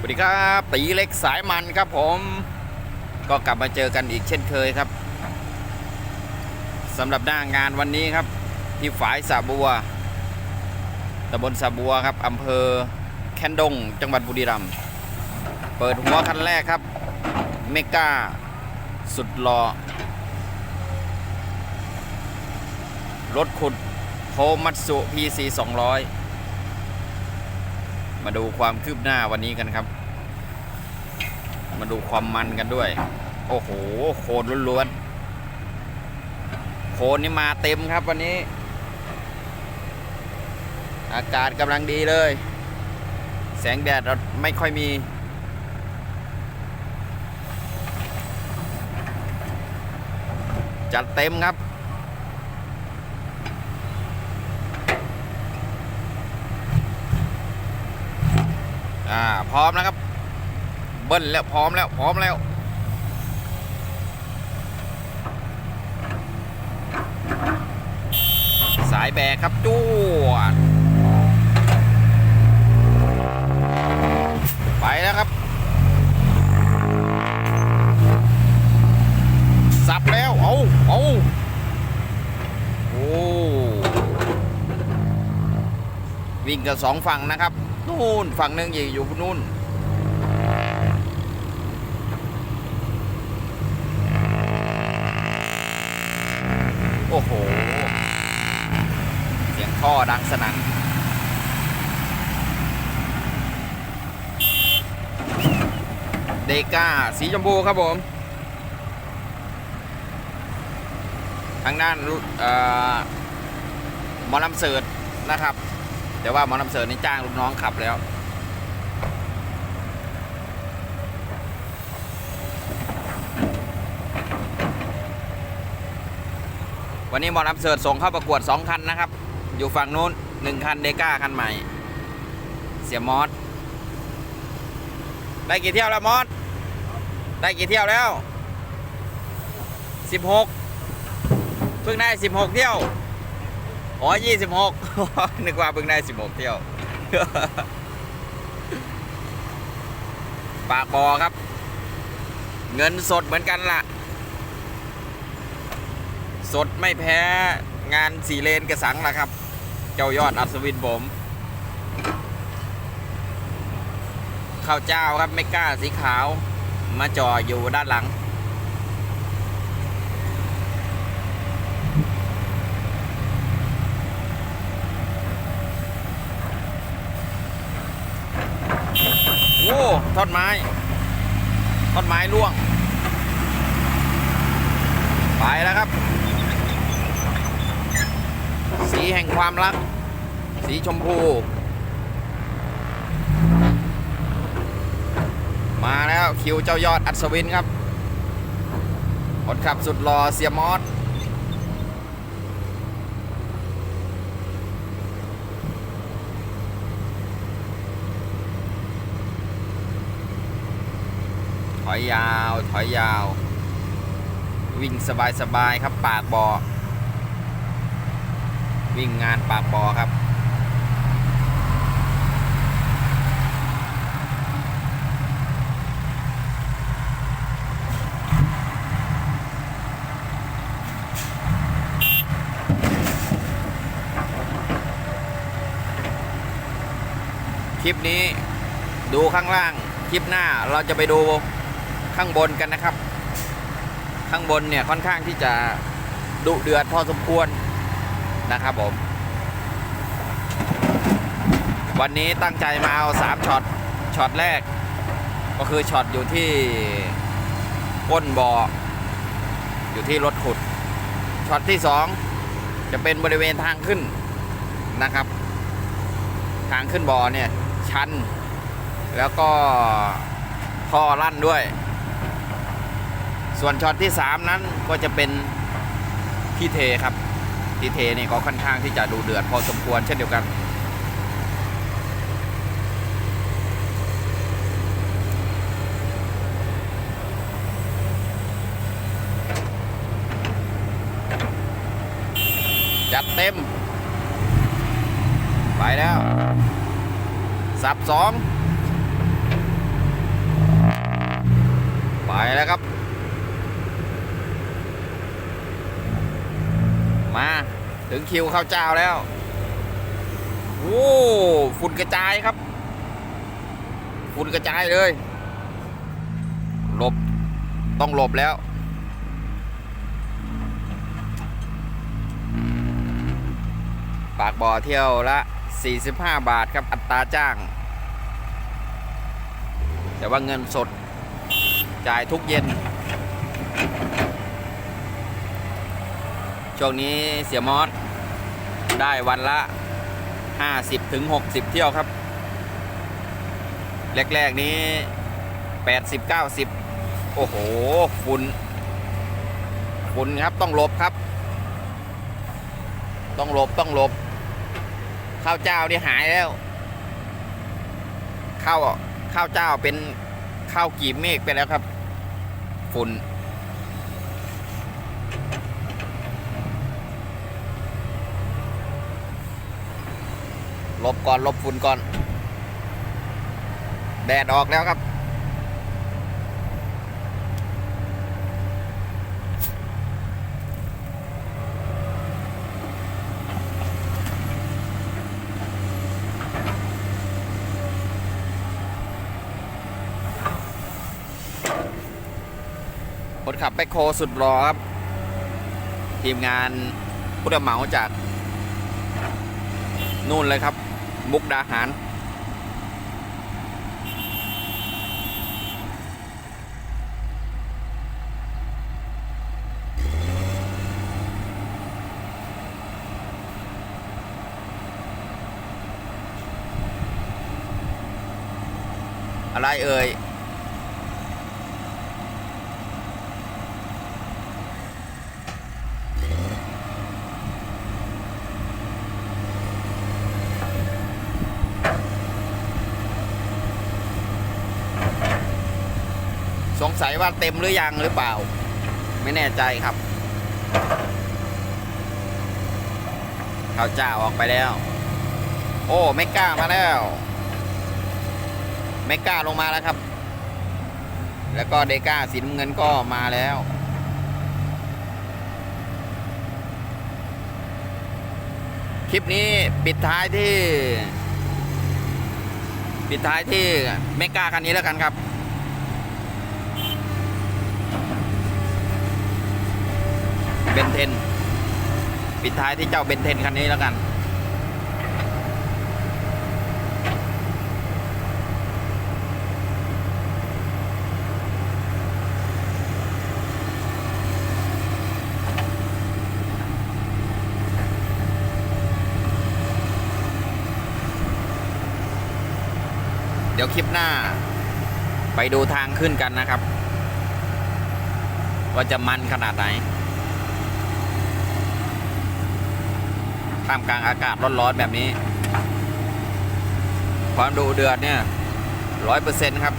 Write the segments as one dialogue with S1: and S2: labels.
S1: สวัสดีครับตีเล็กสายมันครับผม ก็กลับมาเจอกันอีกเช่นเคยครับสำหรับหน้างานวันนี้ครับ ที่ฝายสาบัวตำบลสาบัวครับอำเภอแคนดง จังหวัดบุรีรัมย์เปิดหัวคันแรกครับ เมกาสุดหลอ่อรถขุดโฮมัตสุ PC 200 มาดูความคืบหน้าวันนี้กันครับ มาดูความมันกันด้วย โอ้โห โคนล้วนๆ โคนนี่มาเต็มครับวันนี้ อากาศกำลังดีเลย แสงแดดเราไม่ค่อยมีจัดเต็มครับ อ่าพร้อมแล้วครับ เบิ้ลแล้วพร้อมแล้วพร้อมแล้วสายแบกครับจู้ดไปแล้วครับ สับแล้ว เอาเอาโอ้ วิ่งกันสองฝั่งนะครับ นู่นฝั่งหนึ่งอยู่อยู่นู่นโอ้โห เสียงท่อดังสนั่นเดก้าสีชมพูครับผม ทางด้านมอลำเสิร์ตนะครับ แต่ว่าหมอลำเสิร์นี่จ้างลูกน้องขับแล้ว วันนี้หมอลำเสิร์ส่งเข้าประกวด 2 คันนะครับ อยู่ฝั่งนู้น 1 คันเดก้าคันใหม่ เสียมอสได้กี่เที่ยวแล้วมอสได้กี่เที่ยวแล้ว 16 เพิ่งได้ 16 เที่ยว อ๋อ26นึกว่าเพิ่งได้16เที่ยว ปากบอครับ เงินสดเหมือนกันล่ะ สดไม่แพ้งานสี่เลนกระสังล่ะครับ เจ้ายอดอัศวินผมข้าวเจ้าครับไม่กล้าสีขาว มาจ่ออยู่ด้านหลัง อ้ท่อนไม้ท่อนไม้ร่วง ไปแล้วครับ สีแห่งความรัก สีชมพู มาแล้วคิวเจ้ายอดอัศวินครับคนขับสุดหล่อเสียมอส อยยาว ถอยยาว วิ่งสบายๆครับ ปากบอ่อวิ่งงานปากบ่อครับ คลิปนี้ดูข้างล่าง คลิปหน้าเราจะไปดู ข้างบนกันนะครับ ข้างบนเนี่ยค่อนข้างที่จะดุเดือดพอสมควรนะครับผม วันนี้ตั้งใจมาเอา3ช็อตช็อตแรก ก็คือช็อตอยู่ที่ก้นบ่ออยู่ที่รถขุดช็อตที่ 2 จะเป็นบริเวณทางขึ้นนะครับ ทางขึ้นบ่อเนี่ยชัน แล้วก็ท่อลั่นด้วย ส่วนช็อตที่ 3 นั้นก็จะเป็นที่เทครับที่เทนี่ก็ค่อนข้างที่จะดูเดือดพอสมควรเช่นเดียวกัน จัดเต็ม ไปแล้ว สับสองไปแล้วครับ มา ถึงคิวข้าวเจ้าแล้ว โอ้ฝุ่นกระจายครับ ฝุ่นกระจายเลยหลบต้องหลบแล้ว ปากบ่อเที่ยวละ 45 บาทครับอัตราจ้าง แต่ว่าเงินสดจ่ายทุกเย็น ช่วงนี้เสียมอสได้วันละ 50ถึง60 เที่ยวครับ แรก ๆ นี้ 80 90 โอ้โห ฝุ่น ฝุ่นครับต้องหลบครับ ต้องหลบต้องหลบ ข้าวเจ้านี่หายแล้ว ข้าวข้าวเจ้าเป็นข้าวกีบเมฆไปแล้วครับ ฝุ่น ลบก่อนลบฝุ่นก่อน แดดออกแล้วครับคนขับแบคโคสุดรอครับ ทีมงานผู้รับเหมาจาก นู่นเลยครับ มุกดาหาร อะไรเอ่ย สงสัยว่าเต็มหรือยังหรือเปล่า ไม่แน่ใจครับข้าวเจ้าออกไปแล้ว โอ้ไม่กล้ามาแล้วไม่กล้าลงมาแล้วครับ แล้วก็เดก้าสีน้ำเงินก็มาแล้วคลิปนี้ปิดท้ายที่ ปิดท้ายที่เมกาคันนี้แล้วกันครับ บนเทน ปิดท้ายที่เจ้าเบนเทนคันนี้แล้วกัน เดี๋ยวคลิปหน้า ไปดูทางขึ้นกันนะครับ ว่าจะมันขนาดไหน ท่ามกลางอากาศร้อนๆแบบนี้ ความดูเดือดเนี่ยร้อยเปอร์เซ็นต์ครับ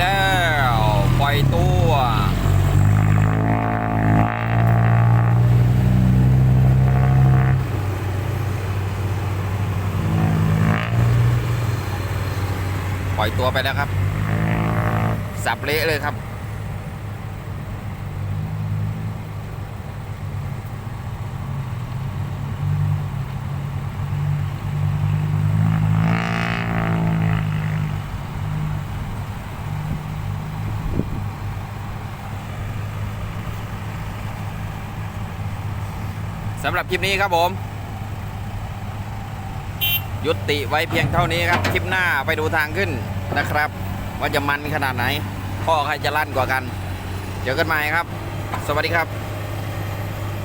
S1: แล้ว ปล่อยตัวปล่อยตัวไปแล้วครับ สับเละเลยครับ สำหรับคลิปนี้ครับผม ยุติไว้เพียงเท่านี้ครับ คลิปหน้าไปดูทางขึ้นนะครับ ว่าจะมันขนาดไหนพ่อใครจะลั่นกว่ากัน เจอกันใหม่ครับ สวัสดีครับ